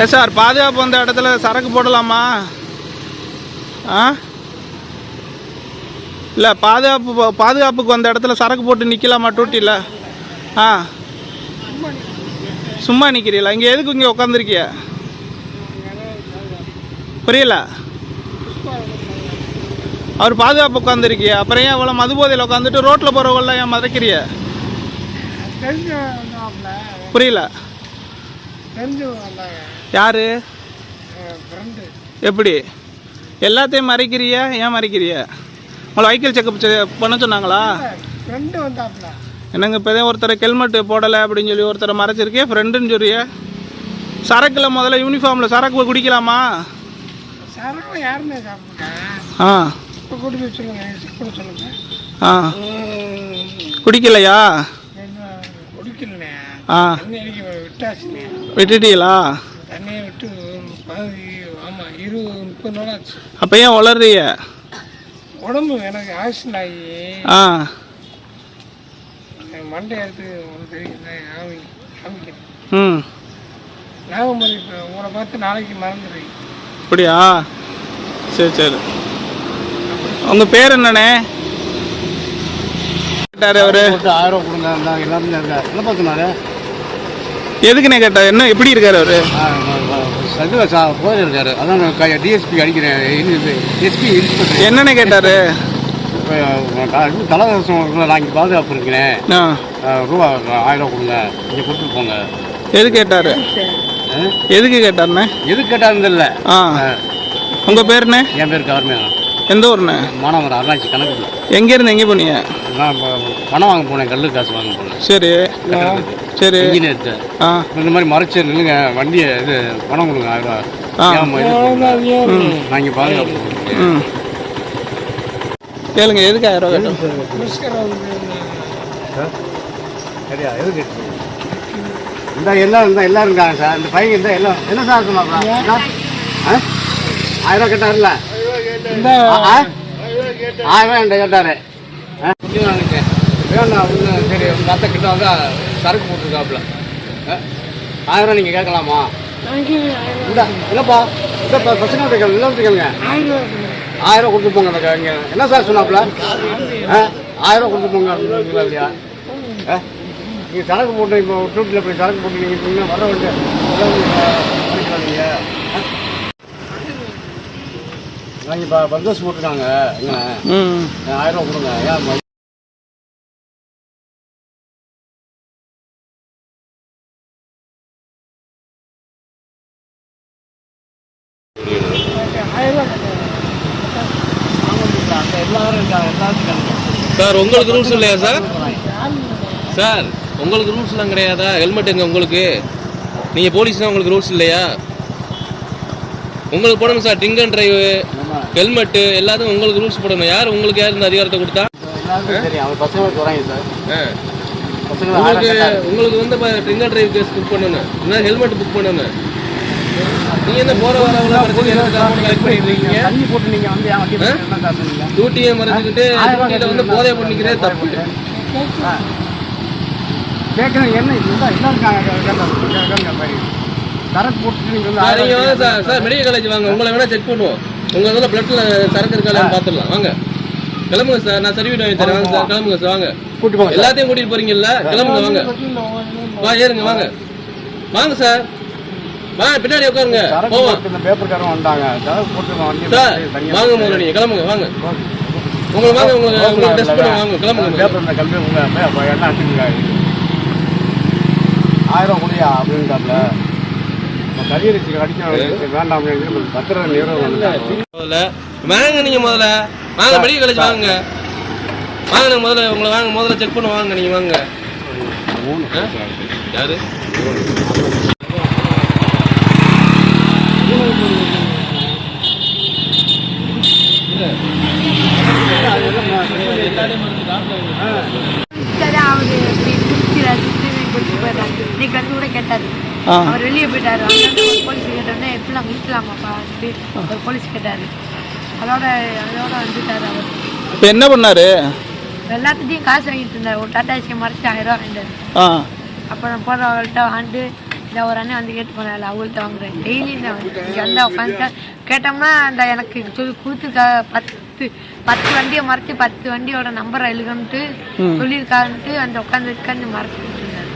ஏ sir பாதுகாப்பு வந்த இடத்துல சரக்கு போடலாமா? ஆ? இல்லை பாதுகாப்பு பாதுகாப்புக்கு வந்த இடத்துல சரக்கு போட்டு நிற்கலாமா டூட்டியில் ஆ. சும்மா நிற்கிறீங்களா இங்கே எதுக்கு இங்கே உட்காந்துருக்கிய புரியல. அவர் பாதுகாப்பு உட்காந்துருக்கிய அப்புறம் ஏன் இவ்வளோ மது போதையில் உட்காந்துட்டு ரோட்டில் போகிறவங்களாம் ஏன் மறைக்கிறிய புரியல. யாரு? எப்படி? எல்லாத்தையும் மறைக்கிறிய? ஏன் மறைக்கிறிய? உங்களை வைக்கல் செக்கப் பண்ண சொன்னாங்களா? ஃப்ரெண்டு வந்தாப்புல. என்னங்க இப்போ தான் ஒருத்தர் ஹெல்மெட் போடலை அப்படின்னு சொல்லி ஒருத்தரை மறைச்சிருக்கே ஃப்ரெண்டுன்னு சொல்றிய. சரக்கில் முதல்ல யூனிஃபார்மில் சரக்கு குடிக்கலாமா? சரக்கு யாருமே சாப்பிட்டாங்க ஆ. கொடுத்து சொல்லுங்க. ஆ. குடிக்கலையா? ஆ. விட்டுட்டீங்களா? தண்ணியை விட்டு ஆமாம் இருபது முப்பது நாள் ஆச்சு. அப்போ ஏன் வளர்றிய உடம்பு எனக்கு ஆக்சிடென்ட் ஆகி. ஆ. என் மண்டை எடுத்து காமிக்கிறேன் ம். நாகமதி இப்போ உங்களை பார்த்து நாளைக்கு மறந்துடுறீங்க அப்படியா? சரி சரி. உங்கள் பேர் என்னண்ணே? கேட்டார் அவரு. ஆயிரம் கொடுங்க எல்லாரும் இருக்காரு என்ன பார்த்துனாரு எதுக்குண்ணே கேட்டார்? என்ன எப்படி இருக்காரு அவரு? சதுவ சா போய் இருக்காரு அதான் நான் டிஎஸ்பி அடிக்கிறேன். SP inspector. என்னண்ணே கேட்டார்? தலைவசம் நான் இங்கே பாதுகாப்பு இருக்கிறேன். ரூபா ஆயிரம் ரூபா கொடுங்க. இங்கே கொடுத்துட்டு போங்க. எது கேட்டார்? எதுக்கு கேட்டார்ண்ணே எது கேட்டாலும் இல்லை ஆ. உங்கள் பேருண்ணே என் பேர் கவர்மே எந்த ஊர்ண்ணே? மாணவர் அருணாச்சி கணக்கு எங்கேருந்து எங்கே போனீங்க? நான் பணம் வாங்க போனேன் கல்லு காசு வாங்க போனேன். சரி. சரி. இன்ஜினியர்கிட்ட ஆ. இந்த மாதிரி மறைச்சு நில்லுங்க வண்டியை இது பணம் கொடுங்க ஆயிரம் ரூபா இங்கே பாதுகாப்பு கொடுக்கிறேன். ம். கேளுங்க எதுக்கு ஆயிரம் ரூபா சரியா எது கேட்டு இந்த எல்லாம் இருந்தால் எல்லாரும் இருக்காங்க சார். இந்த பையன் இருந்தால் எல்லாம் என்ன சார் சொன்னாப்ல ஆ? ஆயிரம் ரூபா கேட்டார்ல? ஆயிரம் கேட்டாரு ஆ. நினைச்சேன் வேணா ஒன்று சரி அத்தை கிட்ட வந்து சரக்கு போட்டிருக்காப்புல. ஆ? ஆயிரம் நீங்கள் கேட்கலாமா? இந்த இல்லைப்பா இந்த பசங்க கேட்கல இல்லை கேளுங்க. ஆயிரம். ரூபா கொடுத்து போங்க இங்கே என்ன சார் சொன்னாப்புல? ஆயிரம் கொடுத்து போங்க இல்லையா? நீங்கள் சரக்கு போட்டு இப்போ டூட்டில் போய் சரக்கு போட்டு நீங்கள் வர வேண்டிய பண்ணிக்கலாம் நீங்கள் நாங்கள் இப்போ பந்தோஸ் போட்டிருக்காங்க. என்ன ம். ஆயிரம் ரூபா கொடுங்க. ஏன் சார் உங்களுக்கு ரூல்ஸ் இல்லையா சார்? சார் உங்களுக்கு ரூல்ஸ்லாம் கிடையாதா? ஹெல்மெட் எங்க உங்களுக்கு? நீங்கள் போலீஸ்னா உங்களுக்கு ரூல்ஸ் இல்லையா? உங்களுக்கு போடணும் sir. Drink and drive. Helmet எல்லாத்துக்கும் உங்களுக்கு ரூல்ஸ் போடணும். யார் உங்களுக்கு யார் இந்த அதிகாரத்தை கொடுத்தா? உங்களுக்கு. உங்களுக்கு வந்து drink and drive case book பண்ணணும். இல்லை ஹெல்மெட் புக் பண்ணணும். என்ன வரவங்கள நீங்க என்ன சார் சொன்னீங்க டியூட்டியை மறைச்சிக்கிட்டு டியூட்டியில் வந்து போதை பண்ணிக்கிறதே தப்பு. கேட்குறேன் என்ன இதுதான் நீங்கள் சார் மெடிக்கல் காலேஜ் வாங்க உங்களை வேணால் செக் பண்ணுவோம். உங்கள் இதில் பிளட்டில் சரக்கு இருக்கான்னு பார்த்துடலாம் வாங்க. கிளம்புங்க சார் நான் சர்டிஃபிகேட் வாங்கி தரேன். வாங்க சார் கிளம்புங்க சார் வாங்க. கூட்டு போங்க எல்லாத்தையும் கூட்டிகிட்டு போறீங்கல்ல? கிளம்புங்க வாங்க. வா ஏறுங்க வாங்க. வாங்க சார் வாங்க பின்னாடி உட்காருங்க. போவோம். பேப்பர்காரன் வந்தாங்க. சார் வாங்க முதல்ல நீங்கள் கிளம்புங்க வாங்க. உங்களை வாங்க உங்களை உங்களை டெஸ்ட் பண்ண வாங்க கிளம்புங்க. பேப்பர் கல்வி உங்க என்ன அடிச்சுங்க ஆயிரம் குடியா அப்படின்ட்டாப்ல. வாங்க நீங்க முதல்ல. வாங்க மெடிக்கல் காலேஜ் வாங்க முதல்ல உங்களை வாங்க முதல்ல செக் பண்ண வாங்க நீங்க வாங்க? யாரு? அவரு இன்னைக்கு வந்து கூட கேட்டாரு. ஆ அவர் வெளியே போயிட்டாரு. அங்க போலீஸ் கேட்டோடனே எப்படிலாம் குடிக்கலாமாப்பா அப்படி ஒரு போலீஸ் கேட்டாரு. அதோட அதோட வந்துட்டாரு அவர். இப்போ என்ன பண்ணாரு? எல்லாத்துட்டையும் காசு வாங்கிட்டு இருந்தார். ஒரு டாட்டா ஏசியை மறைச்சு ஆயிரம் ரூபா வாங்கிட்டாரு அப்புறம் போகிறவங்கள்ட்ட வாண்டு இந்த ஒரு அண்ணன் வந்து கேட்டு போனால அவங்கள்ட்ட வாங்குறேன். டெய்லி இந்த இங்கே வந்து உட்காந்து கேட்டோம்னா அந்த எனக்கு சொல்லி கொடுத்துருக்கா பத்து பத்து வண்டியை மறைச்சு பத்து வண்டியோட நம்பரை எழுதணுன்ட்டு சொல்லியிருக்கான்ட்டு அந்த உட்காந்து உட்காந்து மறைச்சு கொடுத்துருந்தாரு.